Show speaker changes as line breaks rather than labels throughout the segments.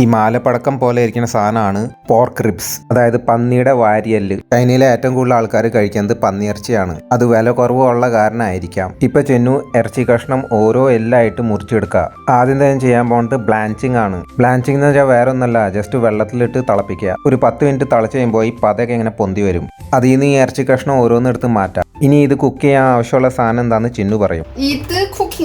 ഈ മാലപ്പടക്കം പോലെ ഇരിക്കുന്ന സാധനമാണ് പോർക്ക് റിബ്സ് അതായത് പന്നിയുടെ വാരിയല്ല്. ചൈനയിലെ ഏറ്റവും കൂടുതൽ ആൾക്കാർ കഴിക്കുന്നത് പന്നിയിറച്ചിയാണ്. അത് വില കുറവുള്ള കാരണമായിരിക്കാം ഇപ്പൊ ചെന്നു ഇറച്ചി കഷ്ണം ഓരോ എല്ലായിട്ട് മുറിച്ചെടുക്കുക. ആദ്യം തന്നെ ചെയ്യാൻ പോകുന്നത് ബ്ലാഞ്ചിങ് ആണ്. ബ്ലാഞ്ചിങ് എന്ന് വെച്ചാൽ വേറെ ഒന്നല്ല ജസ്റ്റ് വെള്ളത്തിലിട്ട് തിളപ്പിക്കുക. ഒരു പത്ത് മിനിറ്റ് തിളച്ച് കഴിയുമ്പോൾ ഈ പതയൊക്കെ ഇങ്ങനെ പൊന്തി വരും. അതിൽ നിന്ന് ഈ ഇറച്ചി കഷ്ണം ഓരോന്നെടുത്ത് മാറ്റാം. ഇനി ഇത് കുക്ക് ചെയ്യാൻ ആവശ്യമുള്ള സാധനം എന്താണെന്ന് ചിന്നു പറയും.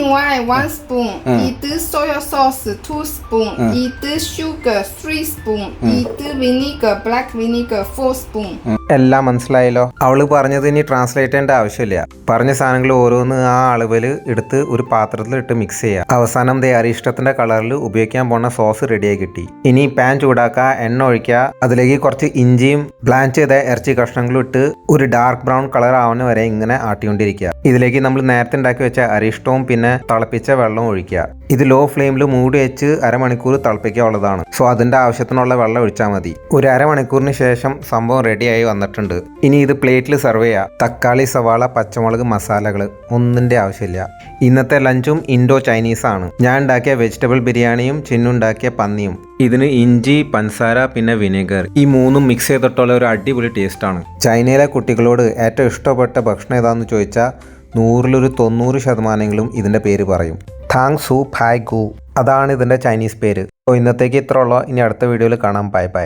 Wine, one spoon. Eat Either soy sauce, two spoon. Eat sugar, three spoon. Eat vinegar, black vinegar, four spoon.
എല്ലാം മനസ്സിലായല്ലോ. അവൾ പറഞ്ഞത് ഇനി ട്രാൻസ്ലേറ്റ് ചെയ്യേണ്ട ആവശ്യമില്ല. പറഞ്ഞ സാധനങ്ങൾ ഓരോന്ന് ആ അളവിൽ എടുത്ത് ഒരു പാത്രത്തിൽ ഇട്ട് മിക്സ് ചെയ്യുക അവസാനം ദേ ഇഷ്ടത്തിന്റെ കളറിൽ ഉപയോഗിക്കാൻ പോണ സോസ് റെഡിയായി കിട്ടി. ഇനി പാൻ ചൂടാക്കുക എണ്ണ ഒഴിക്കുക അതിലേക്ക് കുറച്ച് ഇഞ്ചിയും ബ്ലാഞ്ച് ചെയ്ത ഇറച്ചി കഷ്ണങ്ങളും ഇട്ട് ഒരു ഡാർക്ക് ബ്രൗൺ കളർ ആവുന്ന വരെ ഇങ്ങനെ ആട്ടിക്കൊണ്ടിരിക്കുക ഇതിലേക്ക് നമ്മൾ നേരത്തെ ഉണ്ടാക്കി വെച്ച അരിഷ്ടവും പിന്നെ തിളപ്പിച്ച വെള്ളവും ഒഴിക്കുക ഇത് ലോ ഫ്ലെയിമിൽ മൂടി വെച്ച് അരമണിക്കൂർ തിളപ്പിക്കാനുള്ളതാണ് സോ അതിന്റെ ആവശ്യത്തിനുള്ള വെള്ളം ഒഴിച്ചാൽ മതി. ഒരു അരമണിക്കൂറിന് ശേഷം സംഭവം റെഡിയായി വന്നിട്ടുണ്ട്. ഇനി ഇത് പ്ലേറ്റിൽ സെർവ് ചെയ്യുക തക്കാളി സവാള പച്ചമുളക് മസാലകൾ ഒന്നിന്റെ ആവശ്യമില്ല. ഇന്നത്തെ ലഞ്ചും ഇൻഡോ ചൈനീസാണ് ഞാൻ ഉണ്ടാക്കിയ വെജിറ്റബിൾ ബിരിയാണിയും ചിന്നുണ്ടാക്കിയ പന്നിയും. ഇതിന് ഇഞ്ചി പഞ്ചസാര പിന്നെ വിനെഗർ ഈ മൂന്നും മിക്സ് ചെയ്തിട്ടുള്ള ഒരു അടിപൊളി ടേസ്റ്റാണ് ചൈനയിലെ കുട്ടികളോട് ഏറ്റവും ഇഷ്ടപ്പെട്ട ഭക്ഷണം ഏതാണെന്ന് ചോദിച്ചാൽ നൂറിലൊരു തൊണ്ണൂറ് ശതമാനങ്ങളും ഇതിന്റെ പേര് പറയും. താങ് സു ഫായ് ഗു. അതാണ് ഇതിന്റെ ചൈനീസ് പേര്. അപ്പോൾ ഇന്നത്തേക്ക് ഇത്രയുള്ള. ഇനി അടുത്ത വീഡിയോയിൽ കാണാം. Bye bye.